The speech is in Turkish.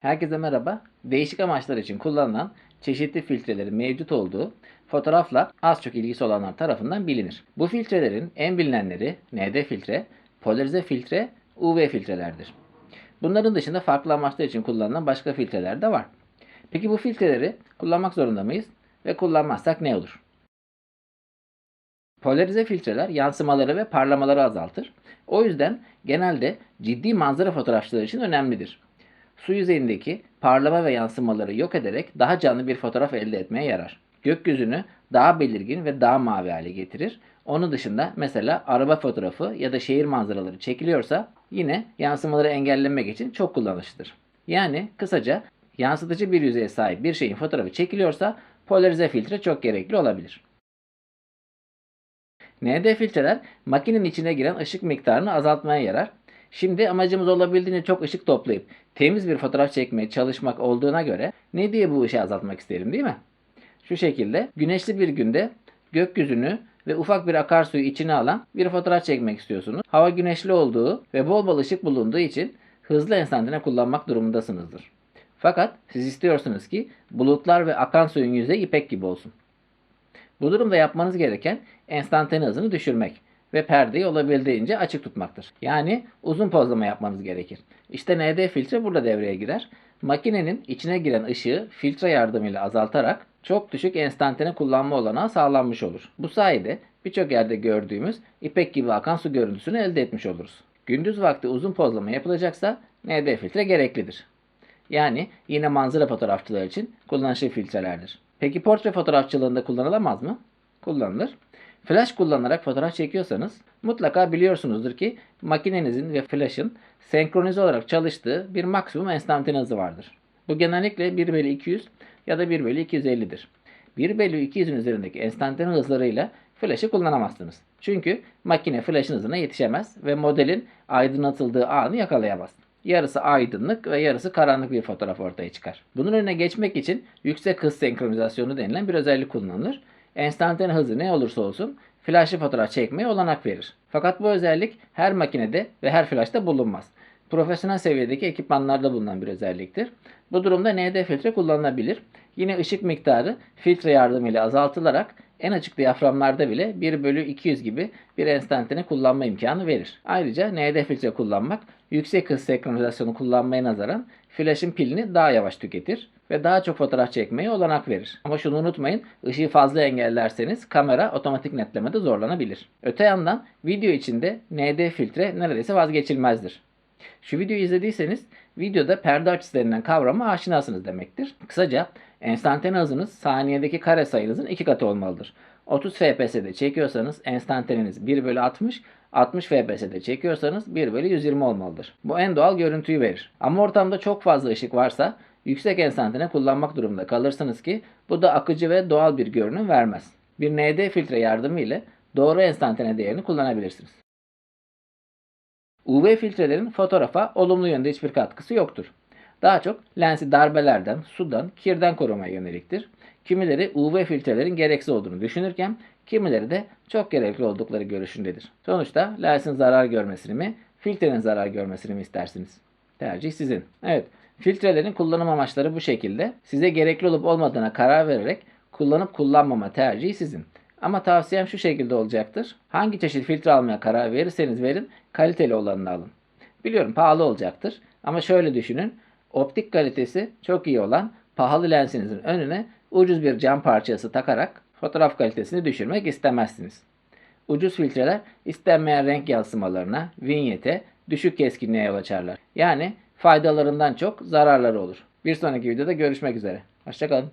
Herkese merhaba. Değişik amaçlar için kullanılan çeşitli filtrelerin mevcut olduğu fotoğrafla az çok ilgisi olanlar tarafından bilinir. Bu filtrelerin en bilinenleri ND filtre, polarize filtre, UV filtrelerdir. Bunların dışında farklı amaçlar için kullanılan başka filtreler de var. Peki bu filtreleri kullanmak zorunda mıyız? Ve kullanmazsak ne olur? Polarize filtreler yansımaları ve parlamaları azaltır. O yüzden genelde ciddi manzara fotoğrafçıları için önemlidir. Su yüzeyindeki parlama ve yansımaları yok ederek daha canlı bir fotoğraf elde etmeye yarar. Gökyüzünü daha belirgin ve daha mavi hale getirir. Onun dışında mesela araba fotoğrafı ya da şehir manzaraları çekiliyorsa yine yansımaları engellemek için çok kullanışlıdır. Yani kısaca yansıtıcı bir yüzeye sahip bir şeyin fotoğrafı çekiliyorsa polarize filtre çok gerekli olabilir. ND filtreler makinenin içine giren ışık miktarını azaltmaya yarar. Şimdi amacımız olabildiğince çok ışık toplayıp temiz bir fotoğraf çekmeye çalışmak olduğuna göre ne diye bu ışığı azaltmak isterim değil mi? Şu şekilde güneşli bir günde gökyüzünü ve ufak bir akarsuyu içine alan bir fotoğraf çekmek istiyorsunuz. Hava güneşli olduğu ve bol bol ışık bulunduğu için hızlı enstantane kullanmak durumundasınızdır. Fakat siz istiyorsunuz ki bulutlar ve akan suyun yüzeyi ipek gibi olsun. Bu durumda yapmanız gereken enstantane hızını düşürmek ve perdeyi olabildiğince açık tutmaktır. Yani uzun pozlama yapmanız gerekir. İşte ND filtre burada devreye girer. Makinenin içine giren ışığı filtre yardımıyla azaltarak çok düşük enstantane kullanma olanağı sağlanmış olur. Bu sayede birçok yerde gördüğümüz ipek gibi akan su görüntüsünü elde etmiş oluruz. Gündüz vakti uzun pozlama yapılacaksa ND filtre gereklidir. Yani yine manzara fotoğrafçıları için kullanışlı filtrelerdir. Peki portre fotoğrafçılığında kullanılamaz mı? Kullanılır. Flash kullanarak fotoğraf çekiyorsanız mutlaka biliyorsunuzdur ki makinenizin ve flash'ın senkronize olarak çalıştığı bir maksimum enstantane hızı vardır. Bu genellikle 1 bölü 200 ya da 1 bölü 250'dir. 1 bölü 200'ün üzerindeki enstantane hızlarıyla flash'ı kullanamazsınız. Çünkü makine flash'ın hızına yetişemez ve modelin aydınlatıldığı anı yakalayamaz. Yarısı aydınlık ve yarısı karanlık bir fotoğraf ortaya çıkar. Bunun önüne geçmek için yüksek hız senkronizasyonu denilen bir özellik kullanılır. Enstantane hızı ne olursa olsun flashlı fotoğraf çekmeye olanak verir. Fakat bu özellik her makinede ve her flashta bulunmaz. Profesyonel seviyedeki ekipmanlarda bulunan bir özelliktir. Bu durumda ND filtre kullanılabilir. Yine ışık miktarı filtre yardımıyla azaltılarak en açık diyaframlarda bile 1 bölü 200 gibi bir enstantane kullanma imkanı verir. Ayrıca ND filtre kullanmak yüksek hız senkronizasyonu kullanmaya nazaran flash'ın pilini daha yavaş tüketir ve daha çok fotoğraf çekmeye olanak verir. Ama şunu unutmayın, ışığı fazla engellerseniz kamera otomatik netlemede zorlanabilir. Öte yandan video içinde ND filtre neredeyse vazgeçilmezdir. Şu videoyu izlediyseniz videoda perde açısı denilen kavrama aşinasınız demektir. Kısaca enstantane hızınız saniyedeki kare sayınızın iki katı olmalıdır. 30 FPS'de çekiyorsanız enstantaneniz 1 bölü 60, 60 FPS'de çekiyorsanız 1 bölü 120 olmalıdır. Bu en doğal görüntüyü verir. Ama ortamda çok fazla ışık varsa yüksek enstantane kullanmak durumunda kalırsınız ki bu da akıcı ve doğal bir görünüm vermez. Bir ND filtre yardımı ile doğru enstantane değerini kullanabilirsiniz. UV filtrelerin fotoğrafa olumlu yönde hiçbir katkısı yoktur. Daha çok lensi darbelerden, sudan, kirden korumaya yöneliktir. Kimileri UV filtrelerin gereksiz olduğunu düşünürken kimileri de çok gerekli oldukları görüşündedir. Sonuçta lensin zarar görmesini mi, filtrenin zarar görmesini mi istersiniz? Tercih sizin. Evet, filtrelerin kullanım amaçları bu şekilde. Size gerekli olup olmadığına karar vererek kullanıp kullanmama tercihi sizin. Ama tavsiyem şu şekilde olacaktır. Hangi çeşit filtre almaya karar verirseniz verin, kaliteli olanını alın. Biliyorum pahalı olacaktır ama şöyle düşünün. Optik kalitesi çok iyi olan pahalı lensinizin önüne ucuz bir cam parçası takarak fotoğraf kalitesini düşürmek istemezsiniz. Ucuz filtreler istenmeyen renk yansımalarına, vinyete, düşük keskinliğe yol açarlar. Yani faydalarından çok zararları olur. Bir sonraki videoda görüşmek üzere. Hoşçakalın.